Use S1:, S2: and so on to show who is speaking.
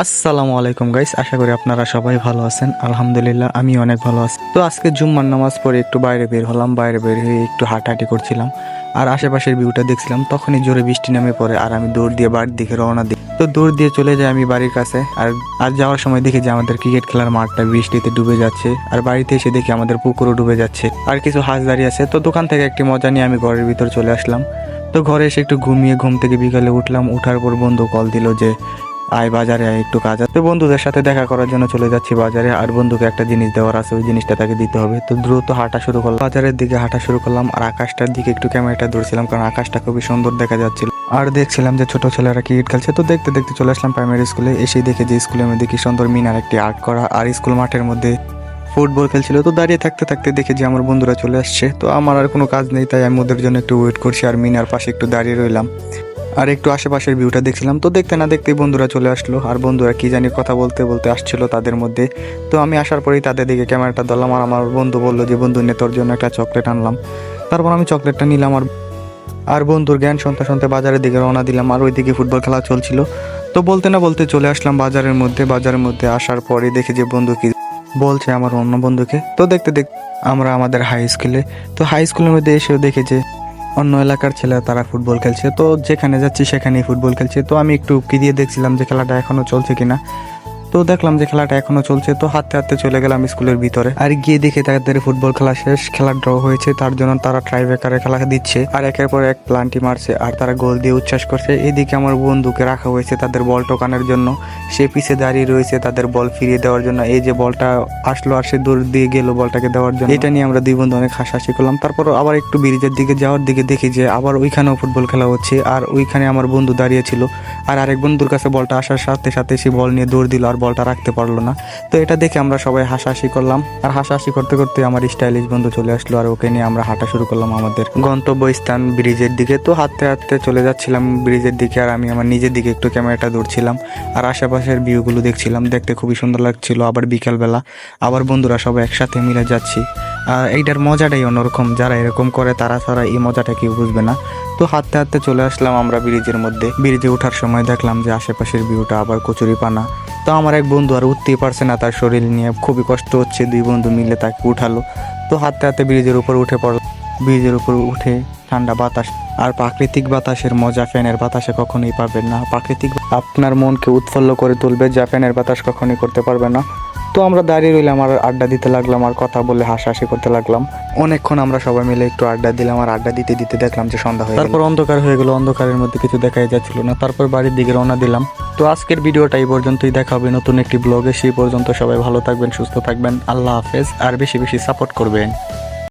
S1: আসসালামু আলাইকুম গাইস আশা করি আপনারা সবাই ভালো আছেন। আলহামদুলিল্লাহ আমি অনেক ভালো আছি। তো আজকে জুম্মার নামাজ পড়ে একটু বাইরে বের হলাম, বাইরে বের হয়ে একটু হাঁটাহাঁটি করছিলাম। আর আশেপাশের ভিউটা দেখছিলাম, তখনই জোরে বৃষ্টি নেমে পড়ে আর আমি দৌড় দিয়ে বাড়ির দিকে রওনা দিই। তো দৌড় দিয়ে চলে যাই আমি বাড়ির কাছে। আর আর যাওয়ার সময় দেখি যে আমাদের ক্রিকেট খেলার মাঠটা বৃষ্টিতে ডুবে যাচ্ছে। আর বাড়িতে এসে দেখি আমাদের পুকুরও ডুবে যাচ্ছে। আর কিছু হাঁস দাঁড়িয়ে আছে। তো দোকান থেকে একটি মজা নিয়ে আমি ঘরের ভিতর চলে আসলাম। তো ঘরে এসে একটু ঘুমিয়ে ঘুম থেকে বিকালে উঠলাম। উঠার পর বন্ধু কল দিল যে আয় বাজারে আয়, একটু কাজ আছে। বন্ধুদের সাথে দেখা করার জন্য চলে যাচ্ছি বাজারে। আর বন্ধুকে একটা জিনিস দেওয়ার আছে, ওই জিনিসটা তাকে দিতে হবে। তো দ্রুত হাঁটা শুরু করলাম। বাজারের দিকে হাঁটা শুরু করলাম আর আকাশটার দিকে একটু ক্যামেরাটা ধরছিলাম কারণ আকাশটা খুবই সুন্দর দেখা যাচ্ছিল। আর দেখছিলাম যে ছোট ছেলেরা ক্রিকেট খেলছে। তো দেখতে দেখতে চলে আসলাম প্রাইমারি স্কুলে এসে দেখে যে স্কুলের মধ্যে কি সুন্দর মিনার একটি আর্ট করা। আর স্কুল মাঠের মধ্যে ফুটবল খেলছিল। তো দাঁড়িয়ে থাকতে থাকতে দেখে যে আমার বন্ধুরা চলে আসছে। তো আমার আর কোনো কাজ নেই, তাই আমি ওদের জন্য একটু ওয়েট করছি। আর মিনার পাশে একটু দাঁড়িয়ে রইলাম। আর একটু আশেপাশের ভিউটা দেখছিলাম, তো দেখতে না দেখতেই বন্ধুরা চলে আসলো। আর বন্ধুরা কি জানি কথা বলতে বলতে আসছিল তাদের মধ্যে। তো আমি আসার পরেই তাদের দিকে ক্যামেরাটা ধরলাম, আর আমার বন্ধু বলল যে, বন্ধু, নে, তোর জন্য একটা চকলেট আনলাম। তারপর আমি চকলেটটা নিলাম, আর আর বন্ধুর জ্ঞান শুনতে শুনতে বাজারের দিকে রওনা দিলাম, আর ওইদিকে ফুটবল খেলা চলছিল। তো বলতে না বলতে চলে আসলাম বাজারের মধ্যে। বাজারের মধ্যে আসার পরে দেখি যে, বন্ধু কি বলছে আমার অন্য বন্ধুকে। তো দেখতে দেখ, আমরা আমাদের হাই স্কুলে তো হাই স্কুলের মধ্যে এসেও দেখে যে অন্য এলাকার ছেলে তারা ফুটবল খেলছে। তো যেখানে যাচ্ছি সেখানেই ফুটবল খেলছে। তো আমি একটু কি দিয়ে দেখছিলাম যে খেলাটা এখনও চলছে কিনা। তো দেখলাম যে খেলাটা এখনও চলছে, তো হাঁটতে হাঁটতে চলে গেলাম স্কুলের ভিতরে। আর গিয়ে দেখে তাদের ফুটবল খেলা শেষ, খেলা ড্র হয়েছে, তার জন্য তারা ট্রাইবেকারে খেলা দিচ্ছে। আর একের পর এক প্লান্টি মারছে, আর তারা গোল দিয়ে উচ্ছ্বাস করছে। এদিকে আমার বন্ধুকে রাখা হয়েছে তাদের বল টোকানোর জন্য। সে পিছে দাঁড়িয়ে রয়েছে তাদের বল ফিরিয়ে দেওয়ার জন্য। এই যে বলটা আসলো আর সে দূর দিয়ে গেল বলটাকে দেওয়ার জন্য। এটা নিয়ে আমরা দুই বন্ধু অনেক হাসাহাসি করলাম। তারপর আবার একটু ব্রিজের দিকে যাওয়ার দিকে দেখি যে আবার ওইখানেও ফুটবল খেলা হচ্ছে। আর ওইখানে আমার বন্ধু দাঁড়িয়ে ছিল। আর আরেক বন্ধুর কাছে বলটা আসার সাথে সাথে সে বল নিয়ে দৌড় দিল। আর বলটা রাখতে পারল না। তো এটা দেখে আমরা সবাই হাসাহাসি করলাম। আর হাসাহাসি করতে করতে আমার স্টাইলিশ বন্ধু চলে আসলো আর ওকে নিয়ে আমরা হাঁটা শুরু করলাম আমাদের গন্তব্যস্থান ব্রিজের দিকে। তো হাঁটতে হাঁটতে চলে যাচ্ছিলাম ব্রিজের দিকে আর আমি আমার নিজের দিকে একটু ক্যামেরাটা দৌড়ছিলাম আর আশেপাশের ভিউগুলো দেখছিলাম। দেখতে খুবই সুন্দর লাগছিল। আবার বিকালবেলা আবার বন্ধুরা সবাই একসাথে মিলে যাচ্ছি। আর এইটার মজাটাই অন্যরকম। যারা এরকম করে তারা ছাড়া এই মজাটা কেউ বুঝবে না। তো হাঁটতে হাঁটতে চলে আসলাম আমরা ব্রিজের মধ্যে। ব্রিজে ওঠার সময় দেখলাম যে আশেপাশের ভিউটা আবার কচুরি পানা তো আমার এক বন্ধু আর উঠতেই পারছে না, তার শরীর নিয়ে। খুবই কষ্ট হচ্ছে, দুই বন্ধু মিলে তাকে উঠালো। তো হাতে হাতে ব্রিজের উপর উঠে পড়ল। ব্রিজের উপর উঠে ঠান্ডা বাতাস। আর প্রাকৃতিক বাতাসের মজা ফ্যানের বাতাসে কখনোই পাবেন না। প্রাকৃতিক আপনার মনকে উৎফুল্ল করে তুলবে, যা ফ্যানের বাতাস কখনোই করতে পারবে না। তো আমরা দাঁড়িয়ে রইলাম, আর আড্ডা দিতে লাগলাম, আর কথা বলে হাসাহাসি করতে লাগলাম। অনেকক্ষণ আমরা সবাই মিলে একটু আড্ডা দিলাম, আর আড্ডা দিতে দিতে দেখলাম যে সন্ধ্যা হয়ে তারপর অন্ধকার হয়ে গেল, অন্ধকারের মধ্যে কিছু দেখাই যাচ্ছিল না। তারপর বাড়ির দিকে রওনা দিলাম। তো আজকের ভিডিওটা এই পর্যন্তই। দেখা হবে নতুন একটি ব্লগে সেই পর্যন্ত সবাই ভালো থাকবেন, সুস্থ থাকবেন। আল্লাহ হাফেজ। আর বেশি বেশি সাপোর্ট করবেন।